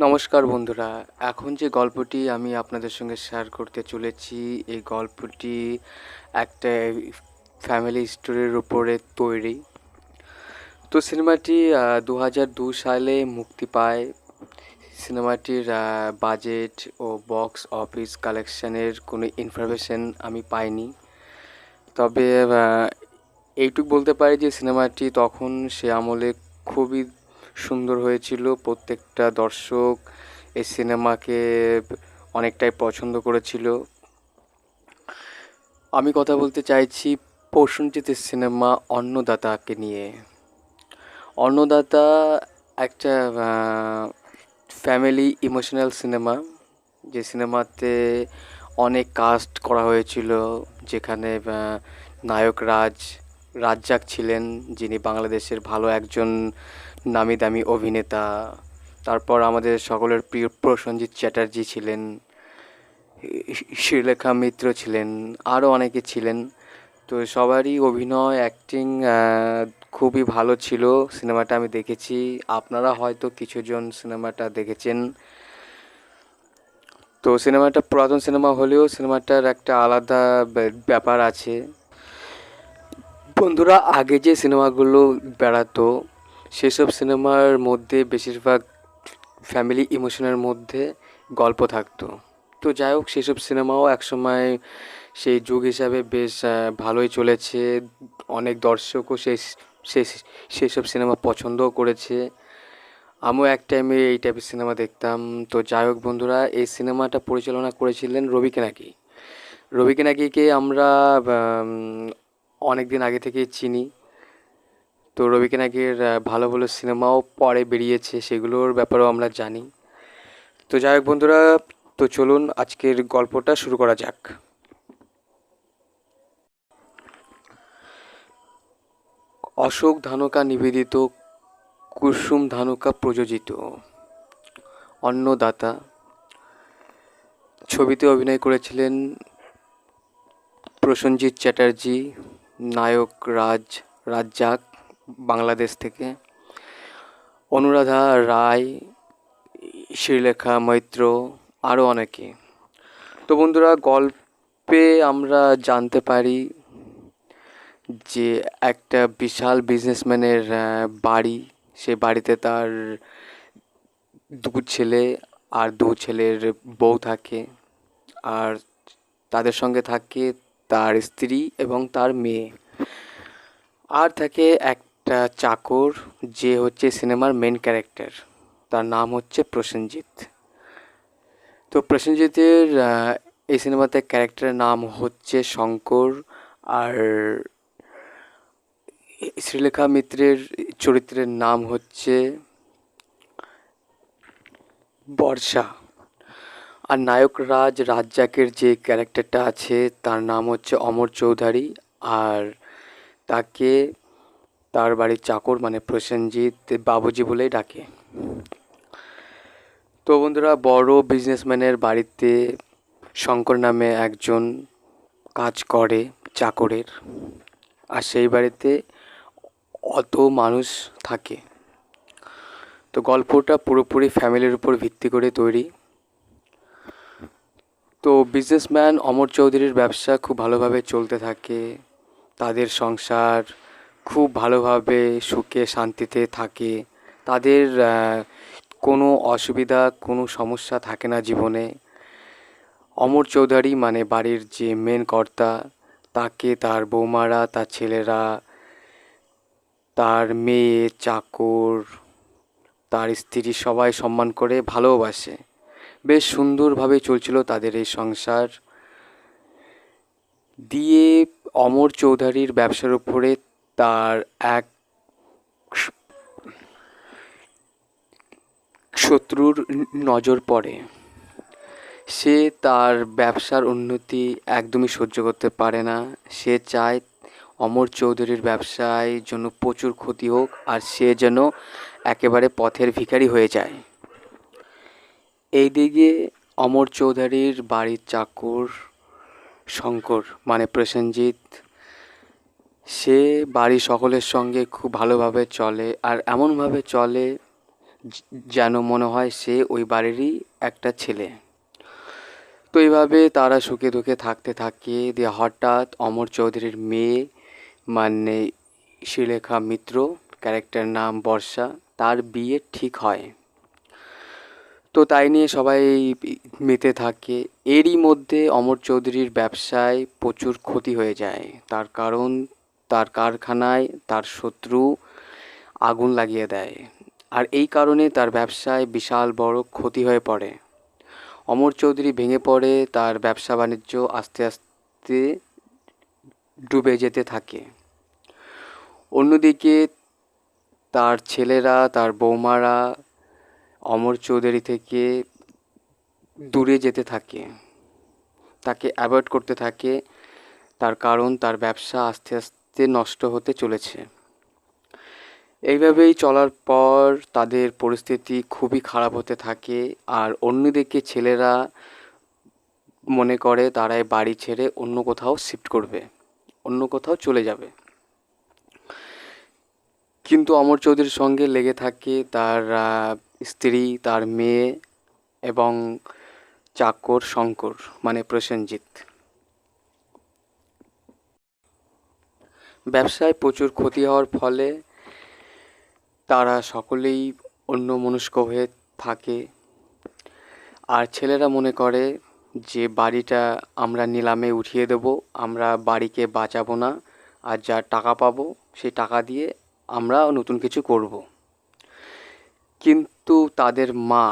নমস্কার বন্ধুরা, এখন যে গল্পটি আমি আপনাদের সঙ্গে শেয়ার করতে চলেছি, এই গল্পটি একটা ফ্যামিলি স্টোরির উপরে তৈরি। তো সিনেমাটি দু হাজার দু সালে মুক্তি পায়। সিনেমাটির বাজেট ও বক্স অফিস কালেকশানের কোনো ইনফরমেশন আমি পাইনি। তবে এইটুক বলতে পারি যে সিনেমাটি তখন সে আমলে খুবই সুন্দর হয়েছিল। প্রত্যেকটা দর্শক এই সিনেমাকে অনেকটাই পছন্দ করেছিল। আমি কথা বলতে চাইছি প্রসেনজিতের সিনেমা অন্নদাতাকে নিয়ে। অন্নদাতা একটা ফ্যামিলি ইমোশনাল সিনেমা যে সিনেমাতে অনেক কাস্ট করা হয়েছিল, যেখানে নায়ক রাজ, রাজ্জাক ছিলেন, যিনি বাংলাদেশের ভালো একজন নামি দামি অভিনেতা, তারপর আমাদের সকলের প্রিয় প্রসেনজিৎ চ্যাটার্জি ছিলেন, শ্রীলেখা মিত্র ছিলেন আরও অনেকে ছিলেন। তো সবারই অভিনয় অ্যাক্টিং খুবই ভালো ছিল। সিনেমাটা আমি দেখেছি। আপনারা হয়তো কিছুজন সিনেমাটা দেখেছেন। তো সিনেমাটা পুরাতন সিনেমা হলেও সিনেমাটার একটা আলাদা ব্যা- ব্যাপার আছে। বন্ধুরা, আগে যে সিনেমাগুলো বেড়াতো সেসব সিনেমার মধ্যে বেশিরভাগ ফ্যামিলি ইমোশনের মধ্যে গল্প থাকতো। তো যাই হোক, সেসব সিনেমাও একসময় সেই যুগ হিসাবে বেশ ভালোই চলেছে। অনেক দর্শকও সেই সেই, সেসব সিনেমা পছন্দও করেছে। আমিও এক টাইমে এই টাইপের সিনেমা দেখতাম। তো যাই হোক বন্ধুরা, এই সিনেমাটা পরিচালনা করেছিলেন রবি কেনাকি রবি কেনাকিকে আমরা অনেক দিন আগে থেকেই চিনি। তো রবি কেনাকির আহ, ভালো ভালো সিনেমাও পরে বেরিয়েছে সেগুলোর ব্যাপারেও আমরা জানি। তো যাই হোক বন্ধুরা তো চলুন আজকের গল্পটা শুরু করা যাক। অশোক ধানুকা নিবেদিত কুসুম ধানুকা প্রযোজিত অন্নদাতা। ছবিতে অভিনয় করেছিলেন প্রসেনজিৎ চ্যাটার্জি নায়ক রাজ রাজ্জাক বাংলাদেশ থেকে। অনুরাধা রায়, শ্রীলেখা মৈত্র আরও অনেকে। তো বন্ধুরা, গল্পে আমরা জানতে পারি যে একটা বিশাল বিজনেসম্যানের বাড়ি, সে বাড়িতে তার দু ছেলে আর দু ছেলের বউ থাকে। আর তাদের সঙ্গে থাকে তার স্ত্রী এবং তার মেয়ে। আর থাকে একটা চাকর, যে হচ্ছে সিনেমার মেন ক্যারেক্টার তার নাম হচ্ছে প্রসেনজিৎ। তো প্রসেনজিতের এই সিনেমাতে ক্যারেক্টারের নাম হচ্ছে শঙ্কর আর শ্রীলেখা মিত্রের চরিত্রের নাম হচ্ছে বর্ষা। আর নায়ক রাজ রাজ্জাকের যে ক্যারেক্টারটা আছে, তার নাম হচ্ছে অমর চৌধুরী। আর তাকে তার বাড়ির চাকর মানে প্রসেনজিৎ বাবুজি বলেই ডাকে। তো বন্ধুরা, বড় বিজনেসম্যানের বাড়িতে শঙ্কর নামে একজন কাজ করে চাকরের। আর সেই বাড়িতে অত মানুষ থাকে। তো গল্পটা পুরোপুরি ফ্যামিলির উপর ভিত্তি করে তৈরি। তো বিজনেসম্যান অমর চৌধুরীর ব্যবসা খুব ভালোভাবে চলতে থাকে। তাদের সংসার খুব ভালোভাবে সুখে শান্তিতে থাকে। তাদের কোনো অসুবিধা, কোনো সমস্যা থাকে না জীবনে। অমর চৌধুরী মানে বাড়ির যে মেন কর্তা, তাকে তার বৌমারা, তার ছেলেরা, তার মেয়ে, চাকর, তার স্ত্রী সবাই সম্মান করে ভালোবাসে। বেশ সুন্দরভাবে চলছিল তাদের এই সংসার। দিয়ে অমর চৌধুরীর ব্যবসার উপরে তার এক শত্রুর নজর পড়ে। সে তার ব্যবসার উন্নতি একদমই সহ্য করতে পারে না। সে চায় অমর চৌধুরীর ব্যবসায় জন্য প্রচুর ক্ষতি হোক আর সে যেন একেবারে পথের ভিখারি হয়ে যায়। এইদিকে অমর চৌধুরীর বাড়ির চাকর শঙ্কর মানে প্রসেনজিৎ সে বাড়ির সকলের সঙ্গে খুব ভালোভাবে চলে আর এমনভাবে চলে যেন মনে হয় সে ওই বাড়িরই একটা ছেলে। তো এইভাবে তারা সুখে দুঃখে থাকতে থাকে। দিয়ে হঠাৎ অমর চৌধুরীর মেয়ে মানে শ্রীলেখা মিত্র ক্যারেক্টার নাম বর্ষা, তার বিয়ে ঠিক হয়। তো তাই নিয়ে সবাই মেতে থাকে। এরই মধ্যে অমর চৌধুরীর ব্যবসায় প্রচুর ক্ষতি হয়ে যায়। তার কারণ তার কারখানায় তার শত্রু আগুন লাগিয়ে দেয়। আর এই কারণে তার ব্যবসায় বিশাল বড় ক্ষতি হয়ে পড়ে। অমর চৌধুরী ভেঙে পড়ে, তার ব্যবসা বাণিজ্য আস্তে আস্তে ডুবে যেতে থাকে। অন্যদিকে তার ছেলেরা, তার বৌমারা অমর চৌধুরী থেকে দূরে যেতে থাকে। তাকে অ্যাভয়েড করতে থাকে। তার কারণ, তার ব্যবসা আস্তে আস্তে নষ্ট হতে চলেছে। এইভাবেই চলার পর তাদের পরিস্থিতি খুবই খারাপ হতে থাকে। আর অন্যদিকে ছেলেরা মনে করে তারাই বাড়ি ছেড়ে অন্য কোথাও শিফট করবে, অন্য কোথাও চলে যাবে। কিন্তু অমর চৌধুরীর সঙ্গে লেগে থাকে তার স্ত্রী, তার মেয়ে এবং চাকর শঙ্কর মানে প্রসেনজিৎ। ব্যবসায় প্রচুর ক্ষতি হওয়ার ফলে তারা সকলেই অন্য মনস্ক হয়ে থাকে। আর ছেলেরা মনে করে যে, বাড়িটা আমরা নিলামে উঠিয়ে দেব, আমরা বাড়িকে বাঁচাবো না, আর যা টাকা পাবো সেই টাকা দিয়ে আমরা নতুন কিছু করব। কিন্তু তাদের মা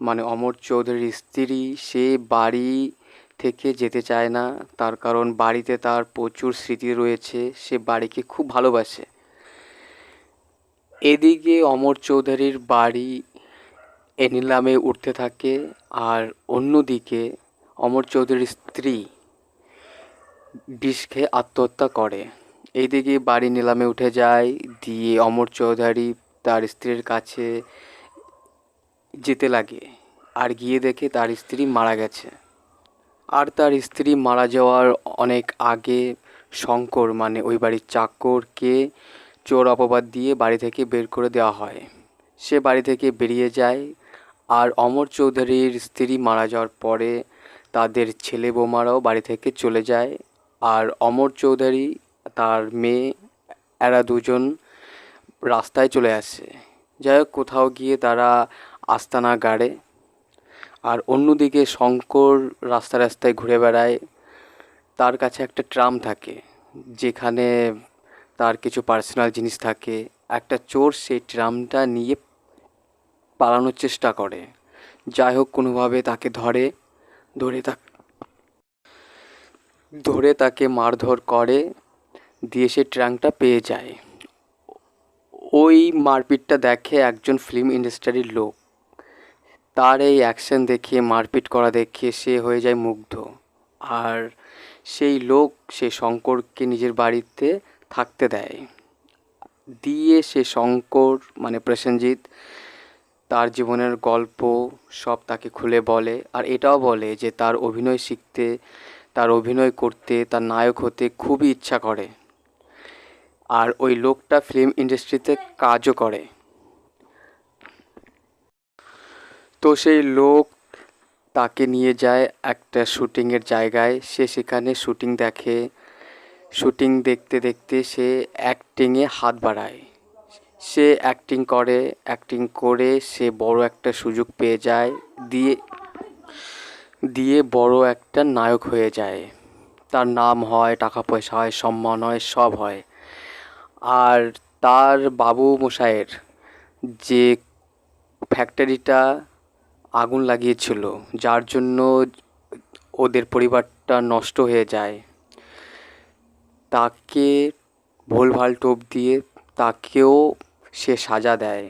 মানে অমর চৌধুরীর স্ত্রী, সে বাড়ি থেকে যেতে চায় না। তার কারণ বাড়িতে তার প্রচুর স্মৃতি রয়েছে। সে বাড়িকে খুব ভালোবাসে। এদিকে অমর চৌধুরীর বাড়ি এ নিলামে উঠতে থাকে। আর অন্যদিকে অমর চৌধুরীর স্ত্রী বিষ খেয়ে আত্মহত্যা করে। এইদিকে বাড়ি নিলামে উঠে যায়। দিয়ে অমর চৌধুরী তার স্ত্রীর কাছে যেতে লাগে। আর গিয়ে দেখে তার স্ত্রী মারা গেছে। আর তার স্ত্রী মারা যাওয়ার অনেক আগে শঙ্কর মানে ওই বাড়ির চাকরকে চোর অপবাদ দিয়ে বাড়ি থেকে বের করে দেওয়া হয়। সে বাড়ি থেকে বেরিয়ে যায় আর অমর চৌধুরীর স্ত্রী মারা যাওয়ার পরে তাদের ছেলে বৌমারাও বাড়ি থেকে চলে যায় আর অমর চৌধুরী তার মেয়ে, এরা দুজন রাস্তায় চলে আসে। যাই হোক, কোথাও গিয়ে তারা আস্তানা গাড়ে। আর অন্যদিকে শঙ্কর রাস্তা রাস্তায় ঘুরে বেড়ায়। তার কাছে একটা ট্রাম থাকে, যেখানে তার কিছু পার্সোনাল জিনিস থাকে। একটা চোর সেই ট্রামটা নিয়ে পালানোর চেষ্টা করে। যাই হোক, কোনোভাবে তাকে ধরে ধরে তাক ধরে তাকে মারধর করে, দিয়ে সে ট্রাঙ্কটা পেয়ে যায়। ওই মারপিটটা দেখে একজন ফিল্ম ইন্ডাস্ট্রির লোক তার এই অ্যাকশন দেখে মারপিট করা দেখে সে হয়ে যায় মুগ্ধ। আর সেই লোক, সে শঙ্করকে নিজের বাড়িতে থাকতে দেয়। দিয়ে সে শঙ্কর মানে প্রসেনজিৎ, তার জীবনের গল্প সব তাকে খুলে বলে। আর এটাও বলে যে তার অভিনয় শিখতে, তার অভিনয় করতে, তার নায়ক হতে খুবই ইচ্ছা করে। আর ওই লোকটা ফিল্ম ইন্ডাস্ট্রিতে কাজও করে। তো সেই লোক তাকে নিয়ে যায় একটা শুটিংয়ের জায়গায়। সে সেখানে শুটিং দেখে। শুটিং দেখতে দেখতে সে অ্যাক্টিংয়ে হাত বাড়ায়। সে অ্যাক্টিং করে। অ্যাক্টিং করে সে বড় একটা সুযোগ পেয়ে যায়। দিয়ে দিয়ে বড় একটা নায়ক হয়ে যায়। তার নাম হয়, টাকা পয়সা হয়, সম্মান হয়, সব হয়। আর তার বাবু মশাইয়ের যে ফ্যাক্টরিটা আগুন লাগিয়েছিল, যার জন্য ওদের পরিবারটা নষ্ট হয়ে যায়। তাকে ভুলভাল টোপ দিয়ে তাকেও সে সাজা দেয়।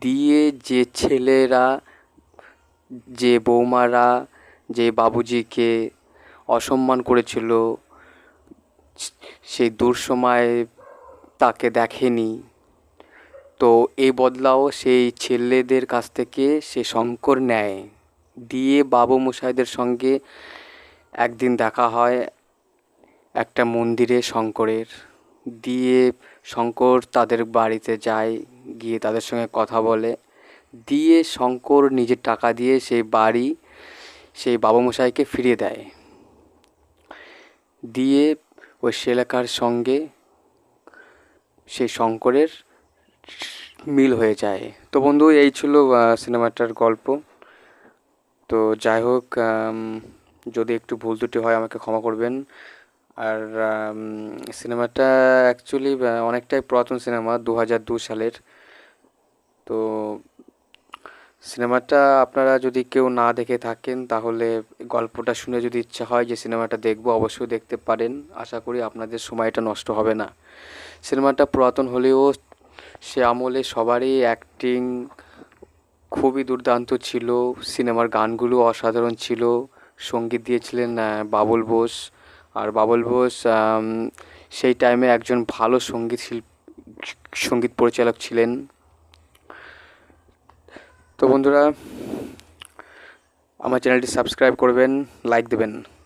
দিয়ে যে ছেলেরা, যে বৌমারা, যে বাবুজিকে অসম্মান করেছিল সেই দুঃসময় তাকে দেখেনি। তো এই বদলাও সেই ছেলেদের কাছ থেকে সে শঙ্কর নেয়। দিয়ে বাবু মশাইদের সঙ্গে একদিন দেখা হয় একটা মন্দিরে শঙ্করের। দিয়ে শঙ্কর তাদের বাড়িতে যায়, গিয়ে তাদের সঙ্গে কথা বলে। দিয়ে শঙ্কর নিজের টাকা দিয়ে সেই বাড়ি সেই বাবামশাইকে ফিরিয়ে দেয়। দিয়ে ওই শ্রীলেখার সঙ্গে সেই শঙ্করের মিল হয়ে যায়। তো বন্ধু, এই ছিল সিনেমাটার গল্প। তো যাই হোক যদি একটু ভুল ত্রুটি হয়, আমাকে ক্ষমা করবেন। আর সিনেমাটা অ্যাকচুয়ালি অনেকটাই পুরাতন সিনেমা দু হাজার দু সালের। তো সিনেমাটা আপনারা যদি কেউ না দেখে থাকেন, তাহলে গল্পটা শুনে যদি ইচ্ছা হয় যে সিনেমাটা দেখব, অবশ্যই দেখতে পারেন। আশা করি আপনাদের সময়টা নষ্ট হবে না। সিনেমাটা পুরাতন হলেও সে আমলে সবারই অ্যাক্টিং খুবই দুর্দান্ত ছিল সিনেমার গানগুলো অসাধারণ ছিল। সংগীত দিয়েছিলেন বাবুল বোস। আর বাবুল বোস সেই টাইমে একজন ভালো সংগীত শিল্প সংগীত পরিচালক ছিলেন। তো বন্ধুরা, আমার চ্যানেলটি সাবস্ক্রাইব করবেন লাইক দেবেন।